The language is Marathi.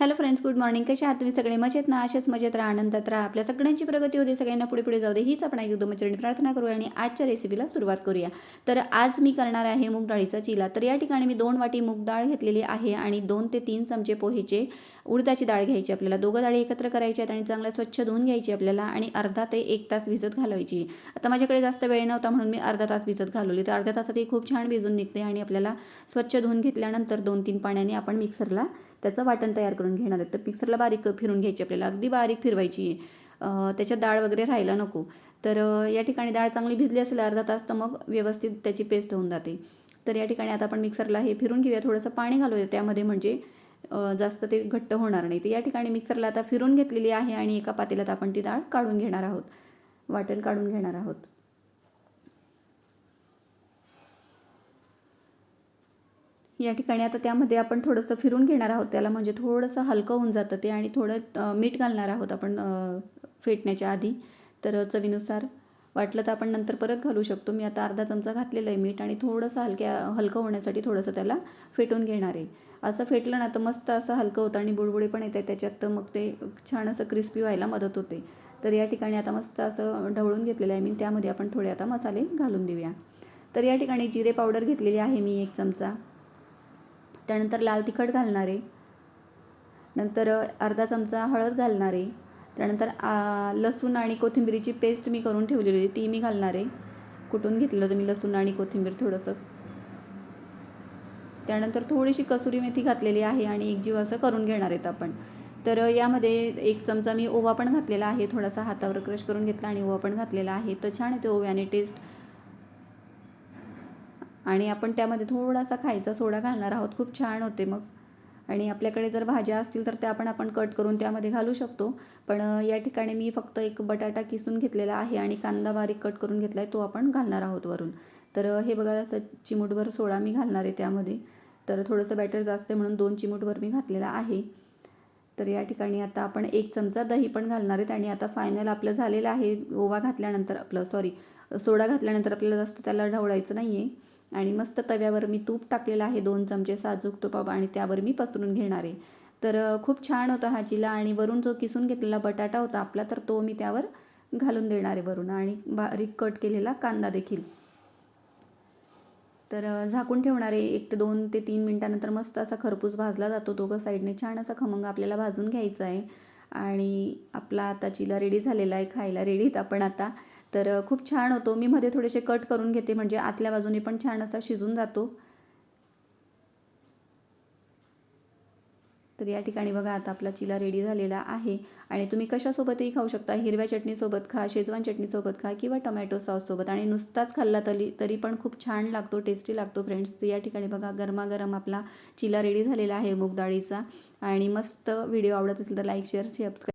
हॅलो फ्रेंड्स गुड मॉर्निंग कसे आहात तुम्ही? सगळे मजेत ना? असेच मजेत राहा आनंदात राहा. आपल्या सगळ्यांची प्रगती होते. सगळ्यांना पुढे पुढे जाऊ दे. हीच आपण एकदम मचरणी प्रार्थना करूया आणि आजच्या रेसिपीला सुरुवात करूया. तर आज मी करणार आहे मूग डाळीचा चिला. तर या ठिकाणी मी दोन वाटी मूग डाळ घेतलेली आहे आणि दोन ते तीन चमचे पोहेचे उडदाची डाळ घ्यायची आपल्याला. दोघं डाळी एकत्र करायची आहेत आणि चांगल्या स्वच्छ धुवून घ्यायची आपल्याला आणि अर्धा ते एक तास भिजत घालवायची आता माझ्याकडे जास्त वेळ नव्हता म्हणून मी अर्धा तास भिजत घालवली. तर अर्ध्या तासात ही खूप छान भिजून निघते आणि आपल्याला स्वच्छ धुवून घेतल्यानंतर दोन तीन पाण्याने आपण मिक्सरला त्याचं वाटण तयार करून घेणार आहे तर मिक्सरला बारीक फिरून घ्यायची आपल्याला. अगदी बारीक फिरवायची. आहे त्याच्यात डाळ वगैरे राहायला नको. तर या ठिकाणी डाळ चांगली भिजली असेल अर्धा तास तर मग व्यवस्थित त्याची पेस्ट होऊन जाते. तर या ठिकाणी आता आपण मिक्सरला हे फिरून घेऊया. थोडंसं पाणी घालूया. त्यामध्ये म्हणजे जास्त ते घट्ट होणार नाही. तर या ठिकाणी मिक्सरला आता फिरून घेतलेली आहे आणि एका पातेल्यात आपण ती डाळ काढून घेणार आहोत. वाटण काढून घेणार आहोत. या ठिकाणी आता त्यामध्ये आपण थोडंसं फिरून घेणार आहोत त्याला म्हणजे थोडंसं हलकं होऊन जातं ते आणि थोडं मीठ घालणार आहोत आपण फेटण्याच्या आधी. तर चवीनुसार वाटलं तर आपण नंतर परत घालू शकतो. मी आता अर्धा चमचा घातलेलं आहे मीठ आणि थोडंसं हलक्या हलकं होण्यासाठी थोडंसं त्याला फेटून घेणार आहे. असं फेटलं ना तर मस्त असं हलकं होतं आणि बुडबुडे पण येते त्याच्यात तर मग ते छान असं क्रिस्पी व्हायला मदत होते. तर या ठिकाणी आता मस्त असं ढवळून घेतलेलं आहे मी. त्यामध्ये आपण थोडे आता मसाले घालून देऊया. तर या ठिकाणी जिरे पावडर घेतलेली आहे मी एक चमचा. त्यानंतर लाल तिखट घालणार. आहे नंतर अर्धा चमचा हळद घालणार. आहे त्यानंतर लसूण आणि कोथिंबिरीची पेस्ट मी करून ठेवलेली होती ती मी घालणार. आहे कुटून घेतलं होतं मी लसूण आणि कोथिंबीर थोडंसं. त्यानंतर थोडीशी कसुरी मेथी घातलेली आहे आणि एक जीव असं करून घेणार आहेत आपण. तर यामध्ये एक चमचा मी ओवा पण घातलेला आहे थोडासा हातावर क्रश करून घेतला आणि ओवा पण घातलेला आहे. तर छान येते ओव्याने टेस्ट. आणि आपण त्यामध्ये थोडासा खायचा सोडा घालणार आहोत. खूप छान होते मग. आणि आपल्याकडे जर भाज्या असतील तर त्या पण आपण कट करून त्यामध्ये घालू शकतो. पण या ठिकाणी मी फक्त एक बटाटा किसून घेतलेला आहे आणि कांदा बारीक कट करून घेतला आहे तो आपण घालणार आहोत वरून. तर हे बघा असं चिमूटभर सोडा मी घालणार आहे त्यामध्ये. तर थोडंसं बॅटर जास्त आहे म्हणून दोन चिमूटभर मी घातलेला आहे. तर या ठिकाणी आता आपण एक चमचा दही पण घालणार आहेत आणि आता फायनल आपलं झालेलं आहे. ओवा घातल्यानंतर आपलं सॉरी सोडा घातल्यानंतर आपल्याला जास्त त्याला ढवळायचं नाही आहे आणि मस्त तव्यावर मी तूप टाकलेलं आहे दोन चमचे साजूक तुपा आणि त्यावर मी पसरून घेणार आहे. तर खूप छान होता हा चिला आणि वरून जो किसून घेतलेला बटाटा होता आपला तर तो मी त्यावर घालून देणार आहे वरून आणि बारीक कट केलेला कांदा देखील. तर झाकून ठेवणार आहे एक ते दोन ते तीन मिनटानंतर मस्त असा खरपूस भाजला जातो दोघं साईडने छान असा खमंग आपल्याला भाजून घ्यायचा आहे. आणि आपला आता चिला रेडी झालेला आहे खायला रेडीत आपण आता. तर खूप छान होतो. मी मध्ये थोडेसे कट करून घेते म्हणजे आतल्या बाजूने पण छान असा शिजून जातो. तर या ठिकाणी बघा आता आपला चिला रेडी झालेला आहे. आणि तुम्ही कशासोबतही खाऊ शकता. हिरव्या चटणीसोबत खा शेजवान चटणीसोबत खा किंवा टोमॅटो सॉससोबत आणि नुसताच खाल्ला तरी तरी पण खूप छान लागतो टेस्टी लागतो फ्रेंड्स तर या ठिकाणी बघा गरमागरम आपला चिला रेडी झालेला आहे मूगडाळीचा आणि मस्त व्हिडिओ आवडत असेल तर लाईक शेअर सबस्क्राईब